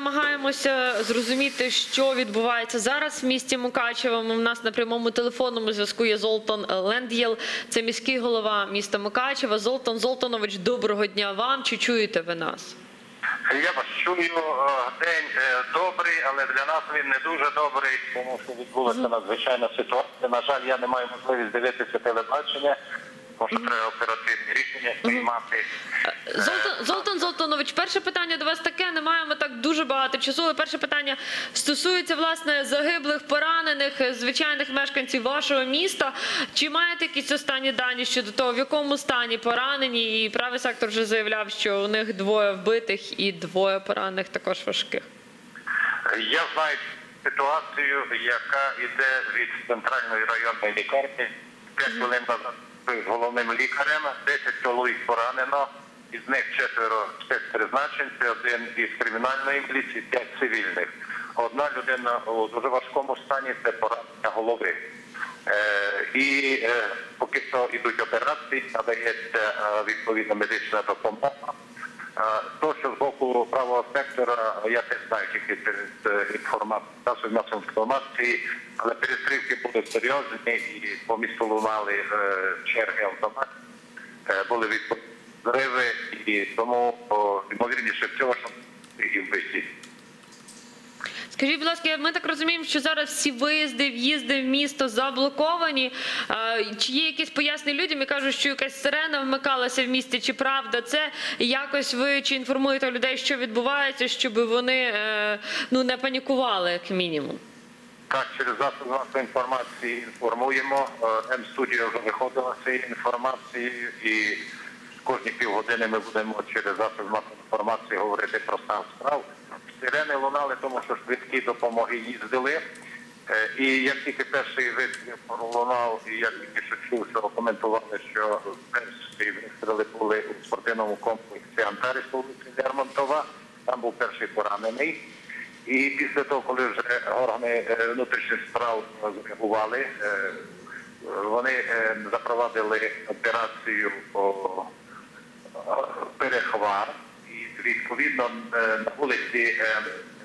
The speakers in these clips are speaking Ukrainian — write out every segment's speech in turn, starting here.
намагаємося зрозуміти, що відбувається зараз в місті Мукачево. У нас на прямому телефонному зв'язку є Золтан Лендєл, це міський голова міста Мукачева. Золтан Золтанович, доброго дня вам. Чи чуєте ви нас? Я вас чую, е, день е, добрий, але для нас він не дуже добрий, тому що відбулася надзвичайна ситуація. На жаль, я не маю можливість дивитися телебачення, тому що треба оперативні рішення приймати. Золтан, Золтан Золтанович, перше питання до вас таке. Не маємо так дуже багато часу. Але перше питання стосується власне загиблих, поранених, е, звичайних мешканців вашого міста. Чи маєте якісь останні дані щодо того, в якому стані поранені? І правий сектор вже заявляв, що у них двоє вбитих і двоє поранених також важких. Я знаю ситуацію, яка йде від центральної районної лікарні. П'ять хвилин назад з головним лікарем, 10 чоловік поранено, із них четверо спецпризначенці, один із кримінальної міліції, 5 цивільних. Одна людина у дуже важкому стані це поранення голови. Е, і е, поки що йдуть операції, надається е, відповідна медична допомога. Сектора, я теж знаю тільки через е, інформацію, засобів масової інформації, але перестрілки були серйозні і по місту лунали е, черги автоматів, е, були відповідні зриви, і тому ймовірніше всього, що і вбиті. Скажіть, будь ласка, ми так розуміємо, що зараз всі виїзди, в'їзди в місто заблоковані. Е, Чи є якісь пояснення людям? Я кажу, що якась сирена вмикалася в місті, чи правда це? Якось ви чи інформуєте людей, що відбувається, щоб вони е, ну не панікували, як мінімум. Так, через засоби масової інформації інформуємо. Е, М-студія вже виходила з цією інформацією і кожні півгодини ми будемо через засоби масової інформації говорити про стан справ. Сирени лунали, тому що швидкі допомоги їздили. Е, І як тільки перший вистріл пролунав, і я тільки що чув, що коментували, що перші вистріли були у спортивному комплексі Антаріс по вулиці Лермонтова, там був перший поранений. І після того, коли вже органи е, внутрішніх справ зреагували, е, вони запровадили операцію по перехват. Відповідно е, на вулиці е,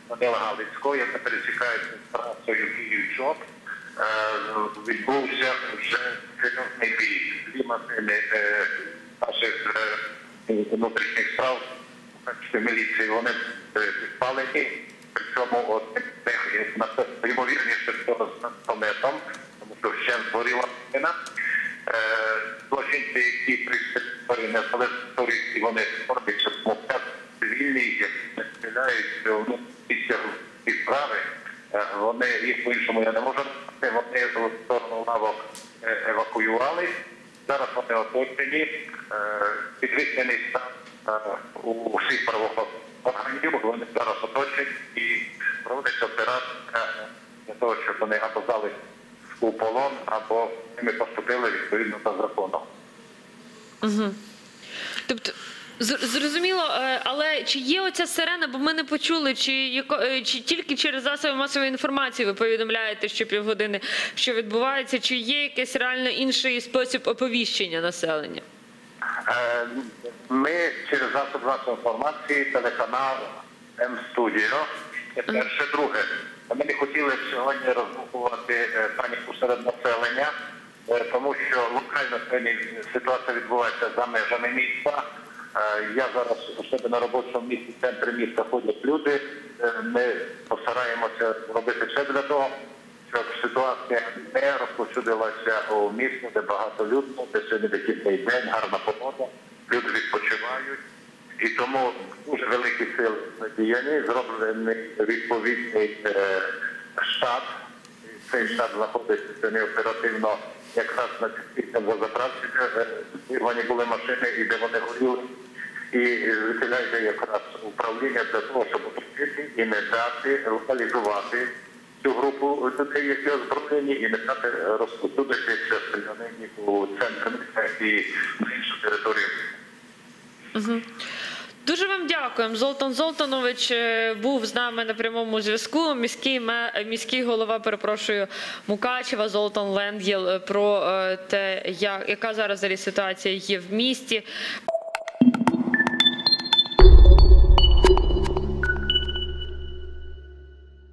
Данила Галицького, яка пересікається з трасою Київ-Чоп, е, відбувся вже серйозний бій. Дві машини наших внутрішніх справ міліції, вони підпалені, причому от е, на це ймовірніше з наметом, тому що ще згоріла машина. Злочинці, які прийшли на території, вони формуються цивільні, які стріляють ну, після справи. Е, Вони їх по-іншому я не можу назвати, вони в сторону лавок е, евакуювали. Зараз вони оточені, е, підвищений стан у всіх правоохоронних органів, вони зараз оточені і проводиться операція для того, щоб вони або здали у полон, або ними поступили відповідно за законом. Тобто. Зрозуміло, е, але чи є оця сирена, бо ми не почули, чи, яко- е, чи тільки через засоби масової інформації ви повідомляєте що півгодини, що відбувається, чи є якийсь реально інший спосіб оповіщення населення? Е, Ми через засоб масової інформації, телеканал М-студіо. Це перше, друге. Ми не хотіли сьогодні розбухувати паніку серед населення, тому що локально сьогодні ситуація відбувається за межами міста. Е, Я зараз у себе на робочому місці в центрі міста ходять люди. Е, Ми постараємося робити все для того, щоб ситуація не розповсюдилася у місті, де багато людно, де сьогодні вихідний день, гарна погода, люди відпочивають. І тому дуже великі сили задіяні, зроблений відповідний е, штаб. Цей штаб знаходиться сьогодні оперативно якраз на цих заправці, де вирвані були машини і де вони горіли. І виселяється якраз управління для того, щоб отримати і не дати локалізувати цю групу людей, які озброєні, і не дати розповсюдитися стрілянині у центр міста і на іншу територію. Дуже вам дякуємо. Золтан Золтанович е, був з нами на прямому зв'язку. Міський ме- міський голова, перепрошую, Мукачева Золтан Лендєл е, про е, те, як- яка зараз ситуація є в місті.